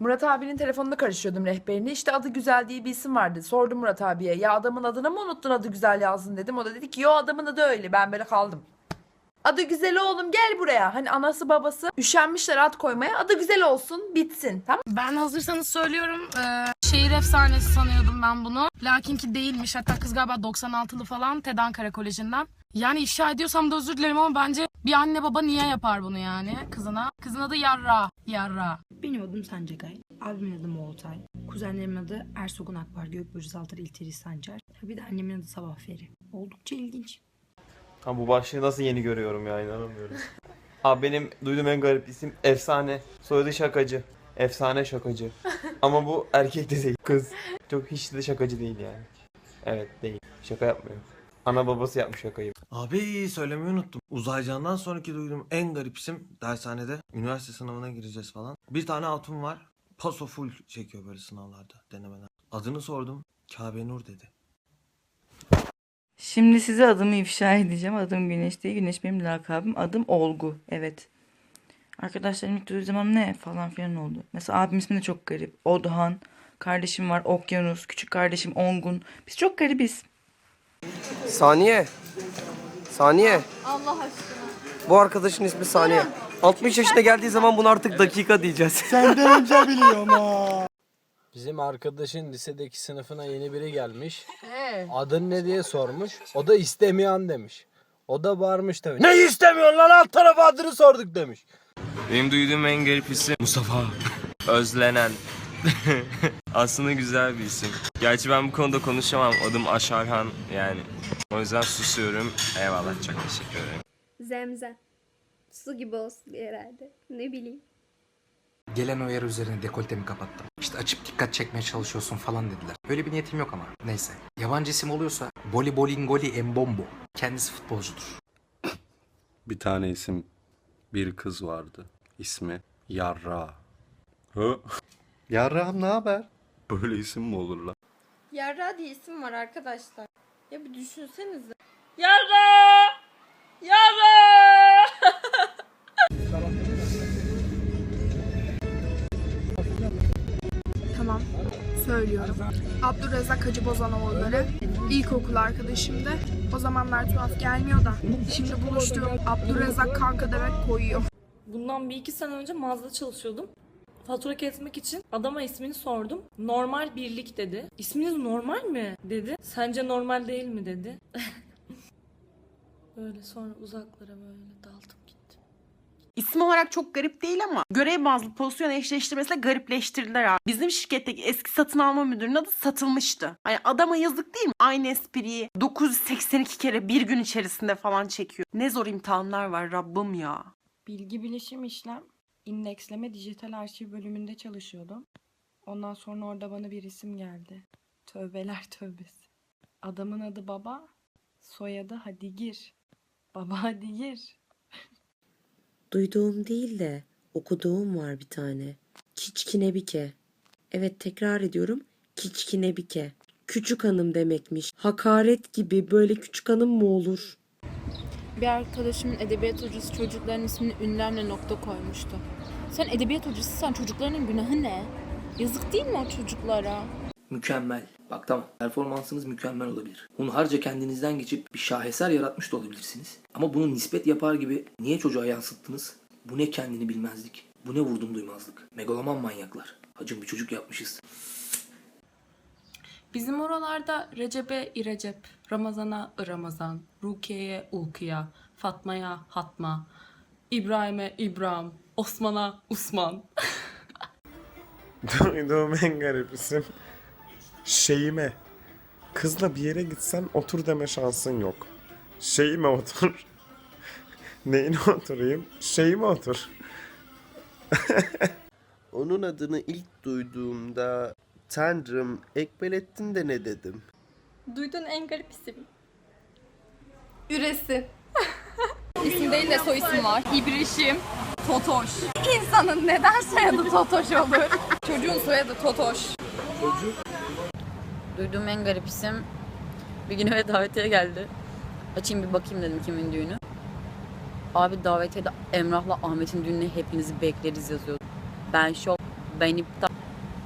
Murat abinin telefonuna karışıyordum rehberini. İşte adı güzel diye bir isim vardı. Sordum Murat abiye. Ya adamın adını mı unuttun adı güzel yazdın dedim. O da dedi ki yo adamın adı öyle. Ben böyle kaldım. Adı güzel oğlum gel buraya. Hani anası babası üşenmişler ad koymaya. Adı güzel olsun bitsin. Tamam Ben hazırsanız söylüyorum. Ee, şehir efsanesi sanıyordum ben bunu. Lakin ki değilmiş. Hatta kız galiba 96'lı falan. TED Ankara Koleji'nden. Yani ifşa ediyorsam da özür dilerim ama bence bir anne baba niye yapar bunu yani kızına? Kızın adı Yarra. Yarra. Benim adım Sancakay. Abimin adı Moğoltay. Kuzenlerimin adı Ersogun Akbar, Gökburcu Zaltar, İlteri Sancar. Bir de annemin adı Sabah Feri. Oldukça ilginç. Ha bu başlığı nasıl yeni görüyorum ya inanamıyorum. Abi benim duyduğum en garip isim efsane. Soyadı şakacı. Efsane şakacı. Ama bu erkek de değil kız. Çok hiç de şakacı değil yani. Evet değil. Şaka yapmıyor. Ana babası yapmış şakayı. Abi söylemeyi unuttum. Uzaycandan sonraki duyduğum en garip isim dershanede. Üniversite sınavına gireceğiz falan. Bir tane hatun var. Paso full çekiyor böyle sınavlarda denemeler. Adını sordum. Kabe Nur dedi. Şimdi size adımı ifşa edeceğim. Adım Güneş değil. Güneş benim lakabım. Adım Olgu. Evet. Arkadaşlarım ilk duyduğu zaman ne falan filan oldu. Mesela abim ismi de çok garip. Odhan. Kardeşim var Okyanus. Küçük kardeşim Ongun. Biz çok garibiz. Saniye. Saniye. Allah aşkına. Bu arkadaşın ismi Saniye. 60 yaşına geldiği zaman bunu artık dakika diyeceğiz. Bizim arkadaşın lisedeki sınıfına yeni biri gelmiş. Adın ne diye sormuş. O da istemeyen demiş. O da bağırmış tabii. Ne istemiyorsun lan alt tarafa adını sorduk demiş. Benim duyduğum en garip isim Mustafa. Özlenen. Aslında güzel bir isim. Gerçi ben bu konuda konuşamam. Adım Aşarhan yani. O yüzden susuyorum. Eyvallah çok teşekkür ederim. Zemzem. Su gibi olsun herhalde. Ne bileyim. Gelen uyarı üzerine dekoltemi kapattım. İşte açıp dikkat çekmeye çalışıyorsun falan dediler. Öyle bir niyetim yok ama. Neyse. Yabancı isim oluyorsa Boli Bolingoli Embombo. Kendisi futbolcudur. Bir tane isim, bir kız vardı. İsmi Yarra. Hı? Yarra ne haber? Böyle isim mi olur lan? Yarra diye isim var arkadaşlar. Ya bir düşünsenize. Yara! Yara! Tamam. Söylüyorum. Abdurrezzak Hacı Bozanoğulları. İlkokul arkadaşımdı. O zamanlar tuhaf gelmiyor da. Şimdi buluştuğum Abdurrezzak kanka demek koyuyor. Bundan bir iki sene önce mağazada çalışıyordum. Fatura kesmek için adama ismini sordum. Normal birlik dedi. İsminiz normal mi? dedi. Sence normal değil mi dedi. böyle sonra uzaklara böyle daldım gittim. İsim olarak çok garip değil ama görev bazlı pozisyon eşleştirmesiyle garipleştirdiler abi. Bizim şirketteki eski satın alma müdürünün adı satılmıştı. Hani adama yazık değil mi? Aynı espriyi 982 kere bir gün içerisinde falan çekiyor. Ne zor imtihanlar var Rabbim ya. Bilgi bilişim işlem, indeksleme dijital arşiv bölümünde çalışıyordum. Ondan sonra orada bana bir isim geldi. Tövbeler tövbesi. Adamın adı baba, soyadı hadi gir. Baba hadi gir. Duyduğum değil de okuduğum var bir tane. Kiçkinebike. Evet tekrar ediyorum. Kiçkinebike. Küçük hanım demekmiş. Hakaret gibi böyle küçük hanım mı olur? Bir arkadaşımın edebiyat hocası çocukların ismini ünlemle nokta koymuştu. Sen edebiyat hocasıysan çocukların günahı ne? Yazık değil mi o çocuklara? Mükemmel. Bak tamam. Performansınız mükemmel olabilir. Hunharca kendinizden geçip bir şaheser yaratmış da olabilirsiniz. Ama bunu nispet yapar gibi niye çocuğa yansıttınız? Bu ne kendini bilmezlik? Bu ne vurdum duymazlık? Megaloman manyaklar. Hacım bir çocuk yapmışız. Bizim oralarda Recep'e İrecep, Ramazan'a Ramazan, Rukiye'ye Ulkiya, Fatma'ya Hatma, İbrahim'e İbrahim, Osman'a Usman. Duyduğum en garip isim Şeyime. Kızla bir yere gitsen otur deme şansın yok. Şeyime otur. Neyine oturayım? Şeyime otur. Onun adını ilk duyduğumda Tanrım Ekbelettin de ne dedim? Duyduğun en garip isim. Üresi. İsim değil de soy isim var. İbrişim. Totoş. İnsanın neden soyadı Totoş olur? Çocuğun soyadı Totoş. Duyduğum en garip isim bir gün eve davetiye geldi. Açayım bir bakayım dedim kimin düğünü. Abi davetiyede Emrah'la Ahmet'in düğününe hepinizi bekleriz yazıyordu. Ben şok, ben iptal.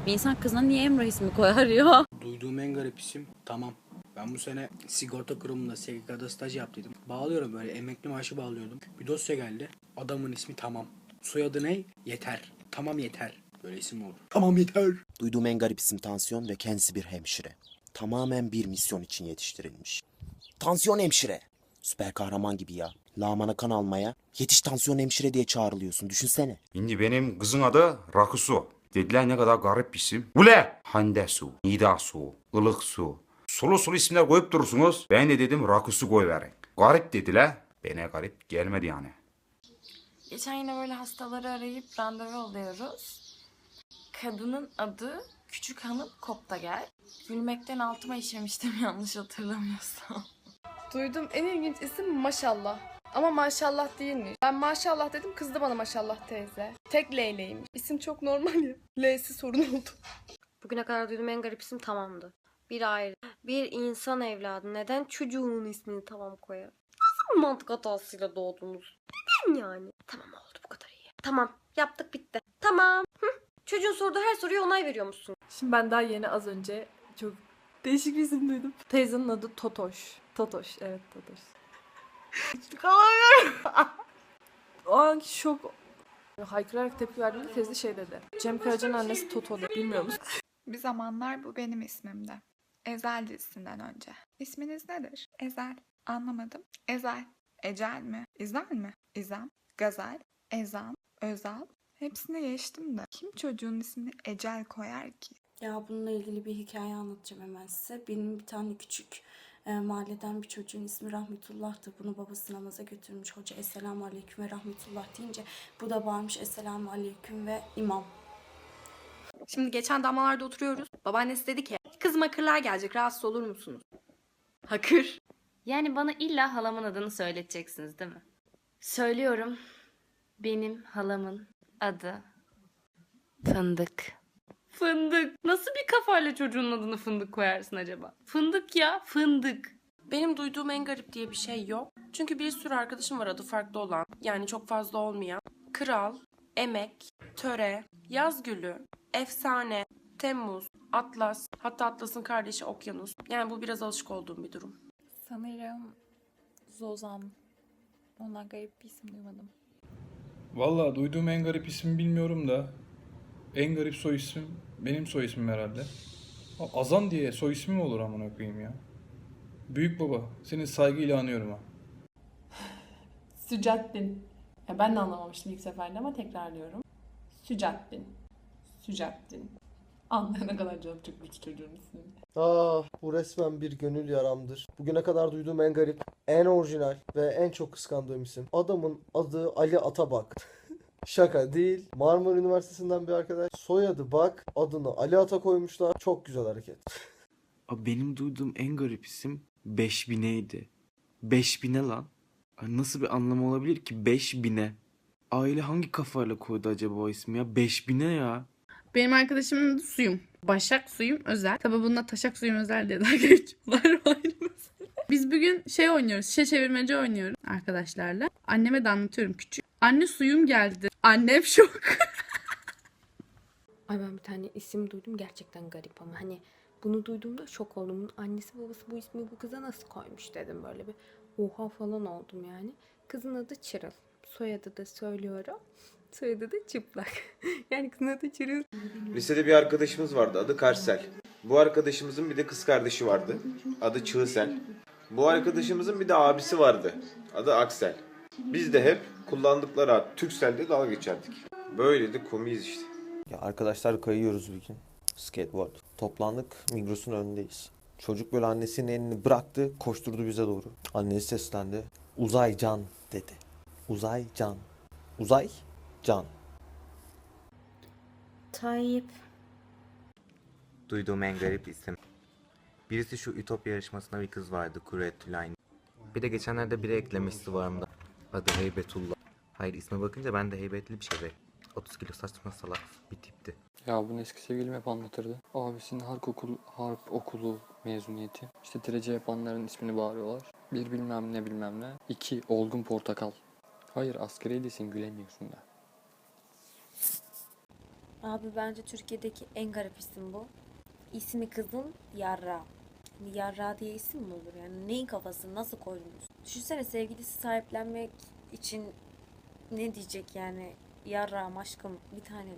Bir insan kızına niye Emrah ismi koyar ya? Duyduğum en garip isim tamam. Ben bu sene sigorta kurumunda SGK'da staj yaptıydım. Bağlıyorum böyle emekli maaşı bağlıyordum. Bir dosya geldi. Adamın ismi tamam. Soyadı ne? Yeter. Tamam yeter. Böyle isim olur? Tamam yeter. Duyduğum en garip isim Tansiyon ve kendisi bir hemşire. Tamamen bir misyon için yetiştirilmiş. Tansiyon hemşire. Süper kahraman gibi ya. Lağmana kan almaya yetiş tansiyon hemşire diye çağrılıyorsun. Düşünsene. Şimdi benim kızın adı Rakusu. Dediler ne kadar garip bir isim. Ule! Hande su, Nida su, ılık su. Sulu sulu isimler koyup durursunuz. Ben de dedim Rakusu koyverin. Garip dediler. Bana garip gelmedi yani. Geçen yine böyle hastaları arayıp randevu oluyoruz. Kadının adı Küçük Hanım Kopta gel. Gülmekten altıma işemiştim yanlış hatırlamıyorsam. Duydum en ilginç isim maşallah. Ama maşallah değilmiş. Ben maşallah dedim kızdı bana maşallah teyze. Tek Leyle'ymiş. İsim çok normal ya. L'si sorun oldu. Bugüne kadar duyduğum en garip isim tamamdı. Bir aile, bir insan evladı neden çocuğunun ismini tamam koyar? Nasıl bir mantık hatasıyla doğdunuz? Neden yani? Tamam oldu bu kadar iyi. Tamam yaptık bitti. Tamam. Hı. Çocuğun sorduğu her soruya onay veriyormuşsun. Şimdi ben daha yeni az önce çok değişik bir isim duydum. Teyzenin adı Totoş. Totoş evet Totoş. O anki şok. Haykırarak tepki verdiğimde teyze şey dedi. Cem Karaca'nın annesi Toto dedi. Bilmiyor musun? Bir zamanlar bu benim ismimdi. Ezel dizisinden önce. İsminiz nedir? Ezel. Anlamadım. Ezel. Ecel mi? İzel mi? İzem. Gazel. Ezan. Özal. Hepsini geçtim de. Kim çocuğun ismini Ecel koyar ki? Ya bununla ilgili bir hikaye anlatacağım hemen size. Benim bir tane küçük e, mahalleden bir çocuğun ismi Rahmetullah'tı. Bunu babası namaza götürmüş. Hoca Esselamu Aleyküm ve Rahmetullah deyince bu da bağırmış Esselamu Aleyküm ve İmam. Şimdi geçen damlalarda oturuyoruz. Babaannesi dedi ki kızıma kırlar gelecek rahatsız olur musunuz? Hakır. Yani bana illa halamın adını söyleteceksiniz değil mi? Söylüyorum. Benim halamın adı Fındık. Fındık. Nasıl bir kafayla çocuğun adını fındık koyarsın acaba? Fındık ya, fındık. Benim duyduğum en garip diye bir şey yok. Çünkü bir sürü arkadaşım var adı farklı olan. Yani çok fazla olmayan. Kral, Emek, Töre, Yazgülü, Efsane, Temmuz, Atlas, hatta Atlas'ın kardeşi Okyanus. Yani bu biraz alışık olduğum bir durum. Sanırım Zozan. Ondan garip bir isim duymadım. Valla duyduğum en garip ismi bilmiyorum da en garip soy ismim benim soy ismim herhalde. Azan diye soy ismi mi olur amına koyayım ya? Büyük baba seni saygıyla anıyorum ha. Sücaddin. Ya ben de anlamamıştım ilk seferinde ama tekrarlıyorum. Sücaddin. Sücaddin. Anlayana kadar canım çıkmış çocuğun ismini. Ah bu resmen bir gönül yaramdır. Bugüne kadar duyduğum en garip, en orijinal ve en çok kıskandığım isim. Adamın adı Ali Atabak. Şaka değil. Marmara Üniversitesi'nden bir arkadaş. Soyadı bak. Adını Ali Ata koymuşlar. Çok güzel hareket. Abi benim duyduğum en garip isim 5000'eydi. 5000'e lan. Ay Nasıl bir anlamı olabilir ki 5000'e? Aile hangi kafayla koydu acaba o ismi ya? 5000'e ya. Benim arkadaşımın adı Suyum. Başak Suyum Özel. Tabi bunda Taşak Suyum Özel diye dalga geçiyorlar. o ayrı mesele. Biz bugün şey oynuyoruz. Şişe çevirmece oynuyoruz arkadaşlarla. Anneme de anlatıyorum küçük. Anne suyum geldi. Annem şok. Ay ben bir tane isim duydum gerçekten garip ama hani bunu duyduğumda şok oldum. Bunun annesi babası bu ismi bu kıza nasıl koymuş dedim böyle bir oha falan oldum yani. Kızın adı Çırıl. Soyadı da söylüyorum. Soyadı da çıplak. yani kızın adı Çırıl. Lisede bir arkadaşımız vardı adı Karsel. Bu arkadaşımızın bir de kız kardeşi vardı. Adı Çığsel. Bu arkadaşımızın bir de abisi vardı. Adı Aksel. Biz de hep kullandıkları ad Türksel'de dalga geçerdik. Böyle de komiyiz işte. Ya arkadaşlar kayıyoruz bir gün. Skateboard. Toplandık Migros'un önündeyiz. Çocuk böyle annesinin elini bıraktı, koşturdu bize doğru. Annesi seslendi. Uzay can dedi. Uzay can. Uzay can. Tayyip. Duyduğum en garip isim. Birisi şu Ütopya yarışmasında bir kız vardı. Kuret Tülayn. Bir de geçenlerde biri eklemişti varımda. Adı Heybetullah. Hayır isme bakınca ben de heybetli bir şey be. 30 kilo saçma salak bir tipti. Ya bunu eski sevgilim hep anlatırdı. Abisinin harp okulu, harp okulu mezuniyeti. İşte derece yapanların ismini bağırıyorlar. Bir bilmem ne bilmem ne. İki olgun portakal. Hayır askeri değilsin gülemiyorsun da. Abi bence Türkiye'deki en garip isim bu. İsmi kızın Yarra. Hani Yarra diye isim mi olur yani? Neyin kafası? Nasıl koydunuz? Düşünsene sevgilisi sahiplenmek için ne diyecek yani? Yarra aşkım bir tane.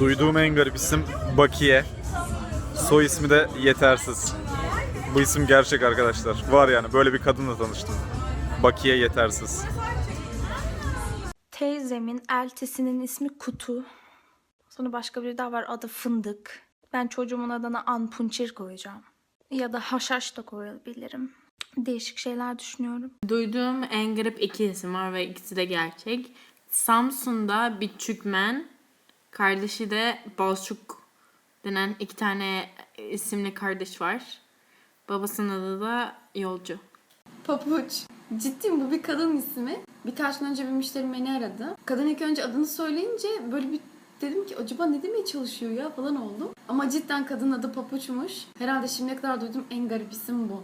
Duyduğum en garip isim Bakiye. Soy ismi de Yetersiz. Bu isim gerçek arkadaşlar. Var yani böyle bir kadınla tanıştım. Bakiye Yetersiz. Teyzemin eltisinin ismi Kutu. Sonra başka biri daha var adı Fındık. Ben çocuğumun adına Anpunçir koyacağım. Ya da Haşhaş da koyabilirim. Değişik şeyler düşünüyorum. Duyduğum en garip iki isim var ve ikisi de gerçek. Samsun'da bir Türkmen, kardeşi de Balçuk denen iki tane isimli kardeş var. Babasının adı da Yolcu. Papuç. Ciddi mi? Bu bir kadın ismi. Birkaç gün önce bir müşterim beni aradı. Kadın ilk önce adını söyleyince böyle bir dedim ki acaba ne demeye çalışıyor ya falan oldu. Ama cidden kadın adı Papuç'muş. Herhalde şimdiye kadar duyduğum en garip isim bu.